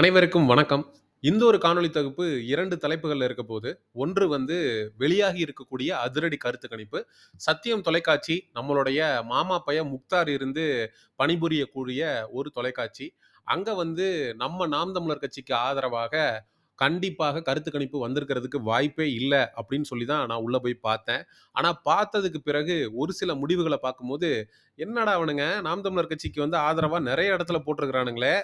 அனைவருக்கும் வணக்கம். இந்த ஒரு காணொளி தொகுப்பு இரண்டு தலைப்புகளில் இருக்க போது. ஒன்று வந்து வெளியாகி இருக்கக்கூடிய அதிரடி கருத்து கணிப்பு. சத்தியம் தொலைக்காட்சி நம்மளுடைய மாமா பைய முக்தார் இருந்து பணிபுரியக்கூடிய ஒரு தொலைக்காட்சி. அங்க வந்து நம்ம நாம் தமிழர் கட்சிக்கு ஆதரவாக கண்டிப்பாக கருத்து கணிப்பு வந்திருக்கிறதுக்கு வாய்ப்பே இல்லை அப்படின்னு சொல்லி தான் நான் உள்ளே போய் பார்த்தேன். ஆனால் பார்த்ததுக்கு பிறகு ஒரு சில முடிவுகளை பார்க்கும்போது, என்னடா அவனுங்க நாம் தமிழர் கட்சிக்கு வந்து ஆதரவாக நிறைய இடத்துல போட்டிருக்கிறானுங்களே!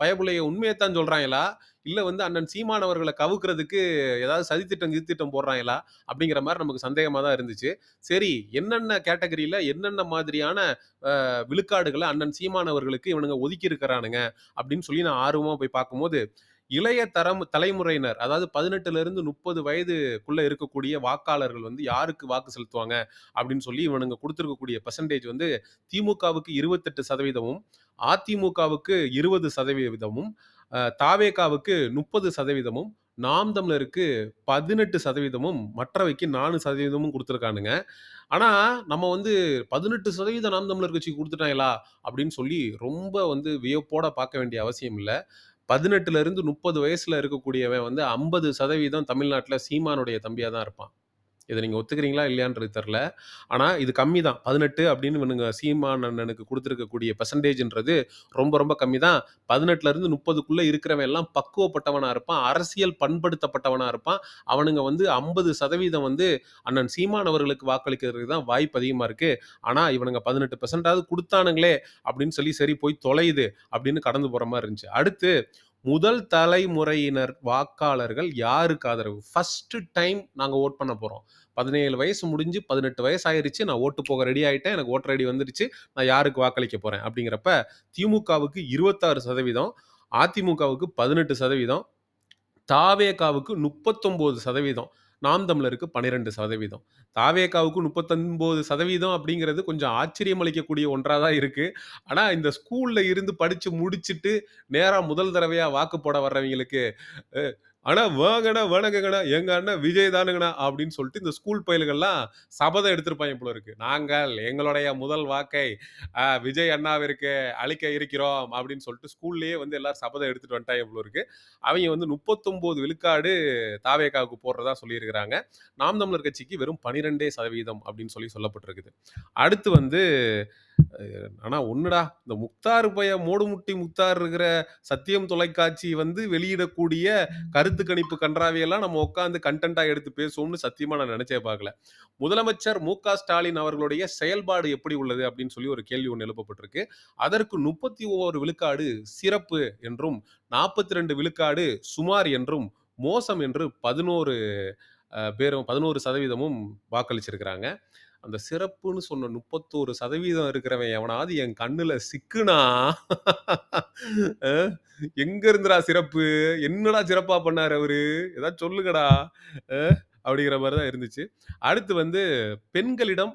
பயபுள்ளைய உண்மையைத்தான் சொல்கிறாங்களா இல்லை வந்து அண்ணன் சீமானவர்களை கவுக்கிறதுக்கு ஏதாவது சதித்திட்டம், கிதித்திட்டம் போடுறாங்களா அப்படிங்கிற மாதிரி நமக்கு சந்தேகமாக தான் இருந்துச்சு. சரி என்னென்ன கேட்டகரியில் என்னென்ன மாதிரியான விழுக்காடுகளை அண்ணன் சீமானவர்களுக்கு இவனுங்க ஒதுக்கி இருக்கிறானுங்க அப்படின்னு சொல்லி நான் ஆர்வமாக போய் பார்க்கும்போது, இளைய தரம் தலைமுறையினர் அதாவது 18லிருந்து 30 வயதுக்குள்ள இருக்கக்கூடிய வாக்காளர்கள் வந்து யாருக்கு வாக்கு செலுத்துவாங்க அப்படின்னு சொல்லி இவனுங்க கொடுத்துருக்கக்கூடிய பர்சன்டேஜ் வந்து திமுகவுக்கு இருபத்தெட்டு சதவீதமும் அதிமுகவுக்கு இருபது சதவீதமும் தாவேகாவுக்கு முப்பது சதவீதமும் நாம் தமிழருக்கு பதினெட்டு சதவீதமும் மற்றவைக்கு நாலு சதவீதமும் கொடுத்துருக்கானுங்க. ஆனால் நம்ம வந்து 18% நாம் தமிழர் கட்சிக்கு கொடுத்துட்டாங்களா அப்படின்னு சொல்லி ரொம்ப வந்து வியப்போட பார்க்க வேண்டிய அவசியம் இல்லை. 18லிருந்து 30 வயசுல இருக்கக்கூடியவன் வந்து 50% தமிழ்நாட்டுல சீமானுடைய தம்பியா தான் இருப்பான். இதை நீங்கள் ஒத்துக்கிறீங்களா? இல்லையான்றது தெரில ஆனால் இது கம்மி தான். 18 அப்படின்னு இவனுங்க சீமான் அண்ணனுக்கு கொடுத்துருக்கக்கூடிய பெர்சன்டேஜ்ன்றது ரொம்ப ரொம்ப கம்மி தான். 18லிருந்து 30க்குள்ள இருக்கிறவன் எல்லாம் பக்குவப்பட்டவனாக இருப்பான். அரசியல் பண்படுத்தப்பட்டவனாக இருப்பான். அவனுங்க வந்து 50% வந்து அண்ணன் சீமான் அவர்களுக்கு வாக்களிக்கிறதுக்கு தான் வாய்ப்பு அதிகமாக இருக்குது ஆனால் இவனுங்க பதினெட்டு பெர்சன்டாவது கொடுத்தானுங்களே அப்படின்னு சொல்லி சரி போய் தொலையுது அப்படின்னு கடந்து போகிற மாதிரி இருந்துச்சு. அடுத்து முதல் தலைமுறையினர் வாக்காளர்கள் யாருக்கு ஆதரவு? ஃபஸ்ட்டு டைம் நாங்கள் ஓட் பண்ண போகிறோம் பதினேழு வயசு முடிஞ்சு 18 வயசு ஆயிடுச்சு நான் ஓட்டு போக ரெடி ஆகிட்டேன் எனக்கு ஓட்டர் ஐடி வந்துருச்சு. நான் யாருக்கு வாக்களிக்க போகிறேன் அப்படிங்கிறப்ப திமுகவுக்கு 26%, அதிமுகவுக்கு 18%, தாவேகாவுக்கு 39%, நாம் தமிழருக்கு பன்னிரெண்டு சதவீதம். தாவேக்காவுக்கு முப்பத்தொன்பது சதவீதம் அப்படிங்கிறது கொஞ்சம் ஆச்சரியம் அளிக்கக்கூடிய ஒன்றாக தான் இருக்குது ஆனால் இந்த ஸ்கூலில் இருந்து படித்து முடிச்சுட்டு நேராக முதல் தடவையாக வாக்கு போட வர்றவங்களுக்கு, ஆனால் "அண்ணா வாங்கண்ணா, எங்க அண்ணன் விஜய் தானுங்கண்ணா" அப்படின்னு சொல்லிட்டு இந்த ஸ்கூல் பயலுகள்லாம் சபதம் எடுத்திருப்பாங்க போல இருக்கு. "நாங்கள் எங்களுடைய முதல் வாக்கை விஜய் அண்ணாவிற்கு அழிக்க இருக்கிறோம்" அப்படின்னு சொல்லிட்டு ஸ்கூல்லேயே வந்து எல்லாரும் சபதம் எடுத்துட்டு வந்துட்டாங்க போல இருக்கு. அவங்க வந்து 39 விழுக்காடு தாவேகாவுக்கு போடுறதா சொல்லியிருக்கிறாங்க. நாம் தமிழர் கட்சிக்கு வெறும் 12% அப்படின்னு சொல்லி சொல்லப்பட்டிருக்குது. அடுத்து வந்து அ ஆனா ஒண்ணுடா, இந்த முக்தார் பையன் மோடுமுட்டி முக்தார் இருக்கிற சத்தியம் தொலைக்காட்சி வந்து வெளியிடக்கூடிய கருத்து கணிப்பு கன்றாவையெல்லாம் நம்ம உட்காந்து கண்டென்ட்டாக எடுத்து பேசுவோம்னு சத்தியமாக நான் நினச்சே பார்க்கல. முதலமைச்சர் மு.க. ஸ்டாலின் அவர்களுடைய செயல்பாடு எப்படி உள்ளது அப்படின்னு சொல்லி ஒரு கேள்வி ஒன்று எழுப்பப்பட்டிருக்கு. அதற்கு 31 விழுக்காடு சிறப்பு என்றும், 42 விழுக்காடு சுமார் என்றும், மோசம் என்று பதினோரு பேரும் பதினோரு சதவீதமும் வாக்களிச்சிருக்கிறாங்க. அந்த சிறப்புன்னு சொன்ன 31% இருக்கிறவன் எவனாவது என் கண்ணில் சிக்குனா, எங்க இருந்துடா சிறப்பு? என்னடா சிறப்பா பண்ணார் அவரு? ஏதாவது சொல்லுங்கடா. அப்படிங்கிற மாதிரி தான் இருந்துச்சு. அடுத்து வந்து பெண்களிடம்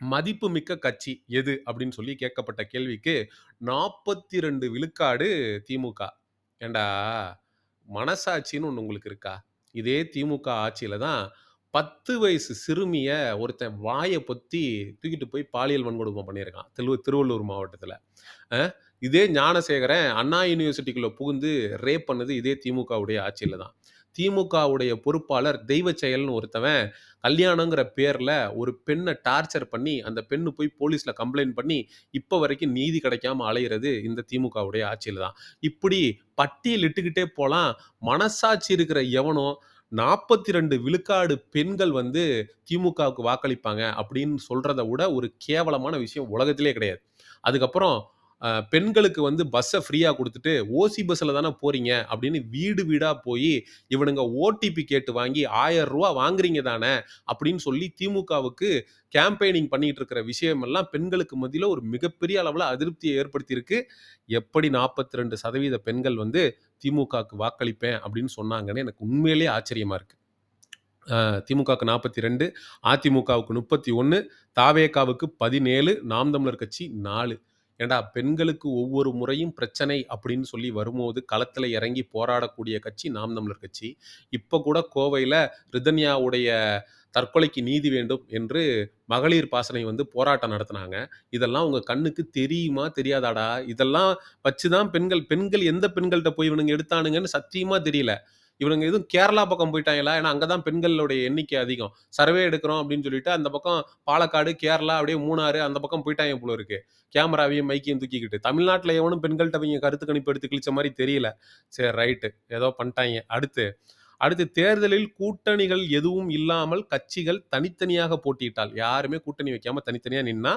மதிப்புமிக்க கட்சி எது? அப்படின்னு சொல்லி கேட்கப்பட்ட கேள்விக்கு 42 விழுக்காடு திமுக. ஏண்டா மனசாட்சின்னு ஒன்று உங்களுக்கு இருக்கா? இதே திமுக ஆட்சியில தான் 10 வயசு சிறுமிய ஒருத்தன் வாய பொத்தி தூக்கிட்டு போய் பாலியல் வன்கொடுமை பண்ணியிருக்கான். திரு திருவள்ளூர் மாவட்டத்தில் இதே ஞானசேகரன் அண்ணா யூனிவர்சிட்டிக்குள்ளே புகுந்து ரேப் பண்ணது இதே திமுகவுடைய ஆட்சியில் தான். திமுகவுடைய பொறுப்பாளர் தெய்வச்செயல்னு ஒருத்தவன் கல்யாணங்கிற பேரில் ஒரு பெண்ணை டார்ச்சர் பண்ணி, அந்த பெண்ணு போய் போலீஸில் கம்ப்ளைண்ட் பண்ணி, இப்போ வரைக்கும் நீதி கிடைக்காம அலையிறது இந்த திமுகவுடைய ஆட்சியில் தான். இப்படி பட்டியல் இட்டுக்கிட்டே போகலாம் மனசாட்சி இருக்கிற எவனோ நாற்பத்தி ரெண்டு விழுக்காடு பெண்கள் வந்து திமுகவுக்கு வாக்களிப்பாங்க அப்படின்னு சொல்கிறத விட ஒரு கேவலமான விஷயம் உலகத்திலே கிடையாது. அதுக்கப்புறம் பெண்களுக்கு வந்து பஸ்ஸை ஃப்ரீயாக கொடுத்துட்டு "ஓசி பஸ்ஸில் தானே போகிறீங்க அப்படின்னு வீடு வீடாக போய் இவனுங்க ஓடிபி கேட்டு வாங்கி ஆயிரம் ரூபா வாங்குறீங்க தானே? அப்படின்னு சொல்லி திமுகவுக்கு கேம்பெயினிங் பண்ணிட்டு இருக்கிற விஷயமெல்லாம் பெண்களுக்கு மத்தியில் ஒரு மிகப்பெரிய அளவில் அதிருப்தியை ஏற்படுத்தியிருக்கு. எப்படி 42% பெண்கள் வந்து திமுகவுக்கு வாக்களிப்பேன் அப்படின்னு சொன்னாங்கன்னு எனக்கு உண்மையிலேயே ஆச்சரியமாக இருக்குது திமுகவுக்கு நாற்பத்தி ரெண்டு அதிமுகவுக்கு 31, தாவேகாவுக்கு 17, நாம் தமிழர் கட்சி நாலு. ஏன்டா பெண்களுக்கு ஒவ்வொரு முறையும் பிரச்சனை அப்படின்னு சொல்லி வரும்போது களத்தில் இறங்கி போராடக்கூடிய கட்சி நாம் தமிழர் கட்சி. இப்போ கூட கோவையில் ரிதன்யாவுடைய தற்கொலைக்கு நீதி வேண்டும் என்று மகளிர் பாசனை வந்து போராட்டம் நடத்தினாங்க. இதெல்லாம் உங்கள் கண்ணுக்கு தெரியுமா தெரியாதாடா? இதெல்லாம் வச்சு தான் பெண்கள் பெண்கள் எந்த பெண்கள்கிட்ட போய் இவனுங்க எடுத்தானுங்கன்னு சத்தியமா தெரியல. இவனுங்க எதுவும் கேரளா பக்கம் போயிட்டாங்களா? ஏன்னா அங்கே தான் பெண்களுடைய எண்ணிக்கை அதிகம். சர்வே எடுக்கிறோம் அப்படின்னு சொல்லிட்டு அந்த பக்கம் பாலக்காடு கேரளா அப்படியே மூணாறு அந்த பக்கம் போயிட்டாங்க போல இருக்கு. கேமராவையும் மைக்கையும் தூக்கிக்கிட்டு. தமிழ்நாட்டில் எவனும் பெண்கள்கிட்ட அவங்க கருத்து கணிப்பு எடுத்து கிழிச்ச மாதிரி தெரியல. சரி ரைட்டு ஏதோ பண்ணிட்டாங்க. அடுத்து அடுத்து தேர்தலில் கூட்டணிகள் எதுவும் இல்லாமல் கட்சிகள் தனித்தனியாக போட்டியிட்டால் யாருமே கூட்டணி வைக்காம தனித்தனியாக நின்னா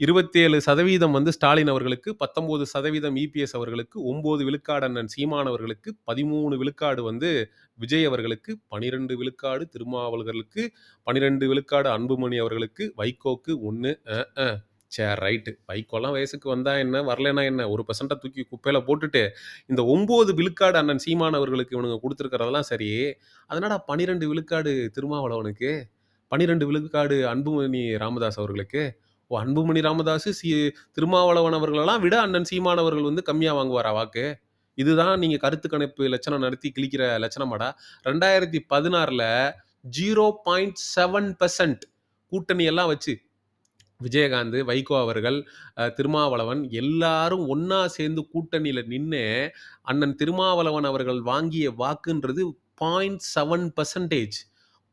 இருபத்தேழு சதவீதம் வந்து ஸ்டாலின் அவர்களுக்கு பத்தொம்போது சதவீதம் இபிஎஸ் அவர்களுக்கு ஒம்பது விழுக்காடு அண்ணன் சீமான் அவர்களுக்கு பதிமூணு விழுக்காடு வந்து விஜய் அவர்களுக்கு பனிரெண்டு விழுக்காடு திருமாவளர்களுக்கு பனிரெண்டு விழுக்காடு அன்புமணி அவர்களுக்கு வைகோக்கு ஒன்று சரி ரைட்டு. வைகோலாம் வயசுக்கு வந்தா என்ன வரலன்னா என்ன? ஒரு பர்சன்ட்டை தூக்கி குப்பையில போட்டுட்டு இந்த ஒம்பது விழுக்காடு அண்ணன் சீமான் அவர்களுக்கு இவனுங்க கொடுத்துருக்கறதெல்லாம் சரி அதனால பனிரெண்டு விழுக்காடு திருமாவளவனுக்கு பனிரெண்டு விழுக்காடு அன்புமணி ராமதாஸ் அவர்களுக்கு அன்புமணி ராமதாஸ் சி திருமாவளவன் அவர்களெல்லாம் விட அண்ணன் சீமானவர்கள் வந்து கம்மியாக வாங்குவாரா வாக்கு? இதுதான் நீங்கள் கருத்து கணிப்பு லட்சணம் நடத்தி கிழிக்கிற லட்சணமாடா. ரெண்டாயிரத்தி பதினாறில் ஜீரோ பாயிண்ட் செவன் பர்சன்ட் கூட்டணி எல்லாம் வச்சு விஜயகாந்த் வைகோ அவர்கள் திருமாவளவன் எல்லாரும் ஒன்றா சேர்ந்து கூட்டணியில் நின்று அண்ணன் திருமாவளவன் அவர்கள் வாங்கிய வாக்குன்றது point seven percentage.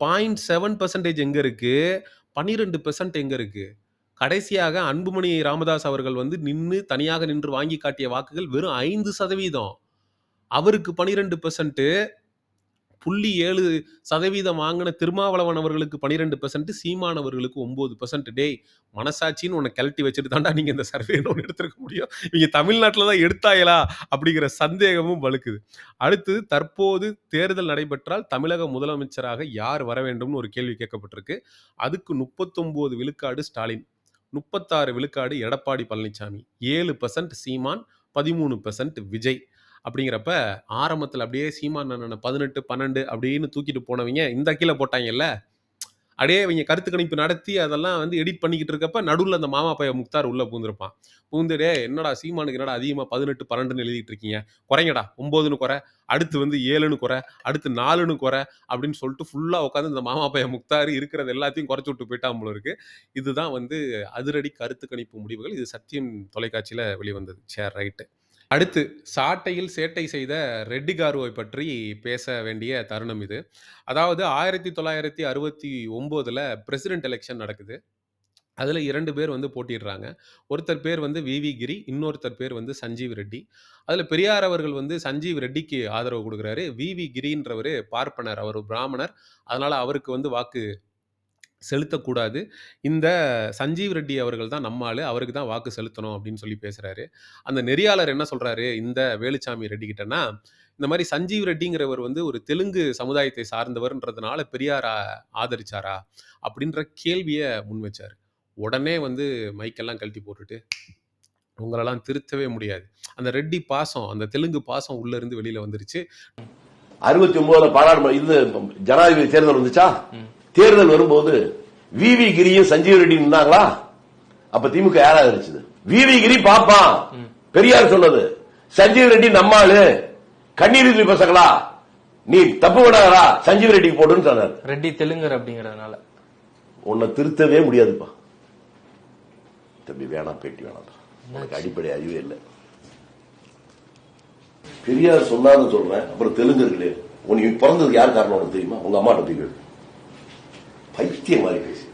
Point seven percentage எங்கே இருக்குது பன்னிரெண்டு பெர்சன்ட் எங்கே இருக்குது கடைசியாக அன்புமணி ராமதாஸ் அவர்கள் வந்து நின்று தனியாக நின்று வாங்கி காட்டிய வாக்குகள் வெறும் ஐந்து சதவீதம். அவருக்கு பனிரெண்டு பெர்சன்ட்டு புள்ளி ஏழு சதவீதம் வாங்கின திருமாவளவன் அவர்களுக்கு பனிரெண்டு பெர்சன்ட் சீமான் அவர்களுக்கு ஒன்பது பெர்சன்ட் டேய் மனசாட்சின்னு உன்னை கிளட்டி வச்சுட்டு தாண்டா நீங்கள் இந்த சர்வே ஒன்று எடுத்திருக்க முடியும். நீங்கள் தமிழ்நாட்டில் தான் எடுத்தாயலா? அப்படிங்கிற சந்தேகமும் வலுக்குது. அடுத்து தற்போது தேர்தல் நடைபெற்றால் தமிழக முதலமைச்சராக யார் வர வேண்டும்னு ஒரு கேள்வி கேட்கப்பட்டிருக்கு. அதுக்கு முப்பத்தொம்போது விழுக்காடு ஸ்டாலின். முப்பத்தாறு விழுக்காடு எடப்பாடி பழனிசாமி ஏழு பர்சன்ட் சீமான் பதிமூணு பர்சன்ட் விஜய். அப்படிங்கிறப்ப ஆரம்பத்தில் அப்படியே சீமான் அண்ணனை பதினெட்டு பன்னெண்டு அப்படின்னு தூக்கிட்டு போனவங்க இந்த கீழே போட்டாங்கல்ல? அப்படியே இவங்க கருத்து கணிப்பு நடத்தி அதெல்லாம் வந்து எடிட் பண்ணிக்கிட்டு இருக்கப்ப நடுவில் அந்த மாமா பைய முக்தார் உள்ளே பூந்திருப்பான் பூந்துடே என்னடா சீமானுக்கு என்னடா அதிகமாக பதினெட்டு பன்னெண்டுன்னு எழுதிட்டு இருக்கீங்க? குறைங்கடா ஒம்போதுன்னு குறை அடுத்து வந்து ஏழுன்னு குறை அடுத்து நாலுன்னு குறை அப்படின்னு சொல்லிட்டு ஃபுல்லாக உட்காந்து இந்த மாமா பைய முக்தார் இருக்கிறது எல்லாத்தையும் குறைச்சி விட்டு போயிட்டான் போல இருக்கு. இதுதான் வந்து அதிரடி கருத்து கணிப்பு முடிவுகள். இது சத்தியம் தொலைக்காட்சியில் வெளிவந்தது. Sir right. அடுத்து சாட்டையில் சேட்டை செய்த ரெட்டி காருவை பற்றி பேச வேண்டிய தருணம் இது. அதாவது ஆயிரத்தி தொள்ளாயிரத்தி அறுபத்தி ஒம்போதில் பிரசிடென்ட் எலெக்ஷன் நடக்குது. அதில் இரண்டு பேர் வந்து போட்டிடுறாங்க ஒருத்தர் பேர் வந்து விவி கிரி இன்னொருத்தர் பேர் வந்து சஞ்சீவ் ரெட்டி. அதில் பெரியார் அவர்கள் வந்து சஞ்சீவ் ரெட்டிக்கு ஆதரவு கொடுக்குறாரு. விவி கிரின்றவர் பார்ப்பனர் அவர் பிராமணர். அதனால் அவருக்கு வந்து வாக்கு செலுத்தக்கூடாது. இந்த சஞ்சீவ் ரெட்டி அவர்கள் தான் நம்ம ஆளு. அவருக்கு தான் வாக்கு செலுத்தணும் அப்படின்னு சொல்லி பேசுறாரு. அந்த நெறியாளர் என்ன சொல்றாரு? இந்த வேலுச்சாமி ரெட்டி கிட்டனா இந்த மாதிரி சஞ்சீவ் ரெட்டிங்கிறவர் வந்து ஒரு தெலுங்கு சமுதாயத்தை சார்ந்தவர்ன்றதுனால பெரியார் ஆதரிச்சாரா? அப்படின்ற கேள்வியை முன் வச்சார். உடனே வந்து மைக்கெல்லாம் கழட்டி போட்டுட்டு உங்களெல்லாம் திருத்தவே முடியாது. அந்த ரெட்டி பாசம் அந்த தெலுங்கு பாசம் உள்ள இருந்து வெளியில வந்துருச்சு. அறுபத்தி ஒன்பதுல பாராளுமன்ற இது ஜனாதிபதி தேர்தல் வந்துச்சா. தேர்தல் வரும்போது விவி கிரியும் சஞ்சீவ் ரெட்டி நின்னாங்களா? அப்ப திமுக யாரா இருந்துச்சு விவி கிரி பாப்பான். பெரியார் சொன்னது சஞ்சீவ் ரெட்டி நம்மாளு. கண்ணீர் பசங்களா நீ தப்பு பண்ணாரா சஞ்சீவ் ரெட்டிக்கு போடுன்னு சொன்னார். ரெட்டி தெலுங்கர் அப்படிங்கறதுனால. உன்னை திருத்தவே முடியாதுப்பா. தம்பி வேணாம் பேட்டி வேணாம். உனக்கு அடிப்படை அறிவே இல்லை. பெரியார் சொன்னான்னு சொல்றேன். அப்புறம் தெலுங்கு இருக்குல்லே உனக்கு பிறந்ததுக்கு யார் காரணம் தெரியுமா? உங்க அம்மாட்ட போய் கேளு. பைத்தியம் மாதிரி பேசி.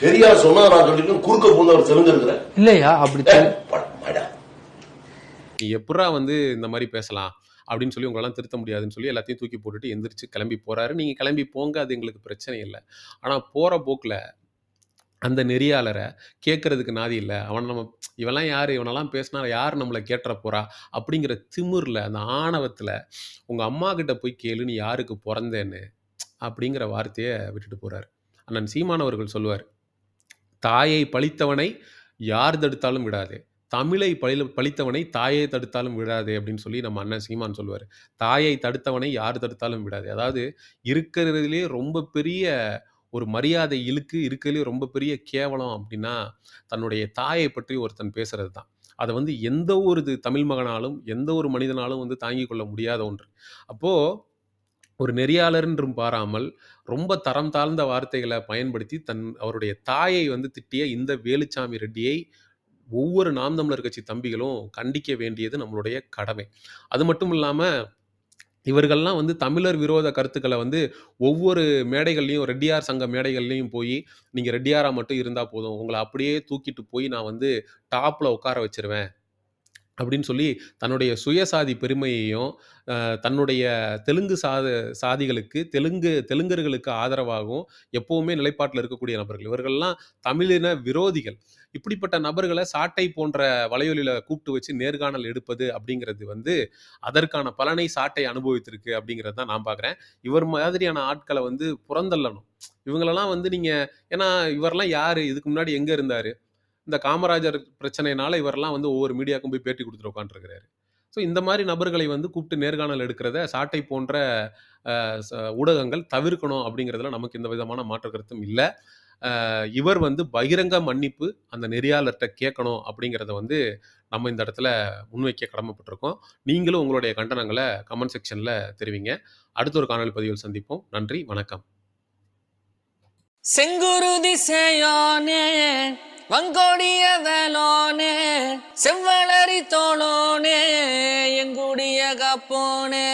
பெரியார் சொன்னா நான் சொல்லிட்டு குறுக்க பூந்தவர் தெலுங்கு இருக்கிறேன் இல்லையா அப்படி எப்படா வந்து இந்த மாதிரி பேசலாம் அப்படின்னு சொல்லி உங்களெல்லாம் திருத்த முடியாதுன்னு சொல்லி எல்லாத்தையும் தூக்கி போட்டுட்டு எந்திரிச்சு கிளம்பி போறாரு. நீங்க கிளம்பி போங்க அது எங்களுக்கு பிரச்சனை இல்லை. ஆனா போற போக்குல அந்த நெறியாளரை கேட்கறதுக்கு நாதி இல்லை. அவன் நம்ம இவெல்லாம் யாரு? இவனெல்லாம் பேசினா யார் நம்மளை கேட்டுற போறா? அப்படிங்கிற திமிர்ல அந்த ஆணவத்துல உங்க அம்மா கிட்ட போய் கேளு நீ யாருக்கு பிறந்தேன்னு அப்படிங்கிற வார்த்தையை விட்டுட்டு போறாரு. அண்ணன் சீமானவர்கள் சொல்லுவார் தாயை பழித்தவனை யார் தடுத்தாலும் விடாதே. தமிழை பழி பழித்தவனை தாயை தடுத்தாலும் விடாதே அப்படின்னு சொல்லி நம்ம அண்ணன் சீமான் சொல்லுவார். தாயை தடுத்தவனை யார் தடுத்தாலும் விடாதே. அதாவது இருக்கிறதுலேயே ரொம்ப பெரிய ஒரு மரியாதை இழுக்கு இருக்கிறதுலே ரொம்ப பெரிய கேவலம் அப்படின்னா தன்னுடைய தாயை பற்றி ஒருத்தன் பேசுறது தான். அதை வந்து எந்த ஒரு இது தமிழ் மகனாலும் எந்த ஒரு மனிதனாலும் வந்து தாங்கிக் கொள்ள முடியாத ஒன்று. அப்போது ஒரு நெறியாளர் என்றும் பாராமல் ரொம்ப தரம் தாழ்ந்த வார்த்தைகளை பயன்படுத்தி தன் அவருடைய தாயை வந்து திட்டிய இந்த வேலுச்சாமி ரெட்டியை ஒவ்வொரு நாம் தமிழர் கட்சி தம்பிகளும் கண்டிக்க வேண்டியது நம்மளுடைய கடமை. அது மட்டும் இல்லாமல் இவர்கள்லாம் வந்து தமிழர் விரோத கருத்துக்களை வந்து ஒவ்வொரு மேடைகள்லையும் ரெட்டியார் சங்க மேடைகள்லையும் போய் நீங்கள் ரெட்டியாராக மட்டும் இருந்தால் போதும். உங்களை அப்படியே தூக்கிட்டு போய் நான் வந்து டாப்பில் உட்கார வச்சிருவேன். அப்படின்னு சொல்லி தன்னுடைய சுயசாதி பெருமையையும் தன்னுடைய தெலுங்கு சாத சாதிகளுக்கு தெலுங்கு தெலுங்கர்களுக்கு ஆதரவாகவும் எப்பவுமே நிலைப்பாட்டில் இருக்கக்கூடிய நபர்கள். இவர்கள்லாம் தமிழின விரோதிகள். இப்படிப்பட்ட நபர்களை சாட்டை போன்ற வலையொலியில் கூப்பிட்டு வச்சு நேர்காணல் எடுப்பது அப்படிங்கிறது வந்து அதற்கான பலனை சாட்டை அனுபவித்திருக்கு அப்படிங்கிறது தான் நான் பார்க்குறேன். இவர் மாதிரியான ஆட்களை வந்து புறந்தள்ளணும். இவங்களெல்லாம் வந்து நீங்கள் ஏன்னா இவரெல்லாம் யார்? இதுக்கு முன்னாடி எங்கே இருந்தார்? இந்த காமராஜர் பிரச்சனைனால இவரெல்லாம் வந்து ஒவ்வொரு மீடியாவுக்கும் போய் பேட்டி கொடுத்துட்டு உட்காந்துருக்கிறாரு ஸோ இந்த மாதிரி நபர்களை வந்து கூப்பிட்டு நேர்காணல் எடுக்கிறத சாட்டை போன்ற ஊடகங்கள் தவிர்க்கணும் அப்படிங்கிறதுல நமக்கு எந்த விதமான மாற்று கருத்தும் இல்லை. இவர் வந்து பகிரங்க மன்னிப்பு அந்த நெறியாளர்கிட்ட கேட்கணும் அப்படிங்கிறத வந்து நம்ம இந்த இடத்துல முன்வைக்க கடமைப்பட்டிருக்கோம். நீங்களும் உங்களுடைய கண்டனங்களை கமெண்ட் செக்ஷனில் தெரிவிங்க. அடுத்த ஒரு காணொலி பதிவில் சந்திப்போம். நன்றி வணக்கம். செங்குரு திசையானே வங்கோடிய வேலோனே செவ்வளரி தோளோனே எங்குடிய கப்போனே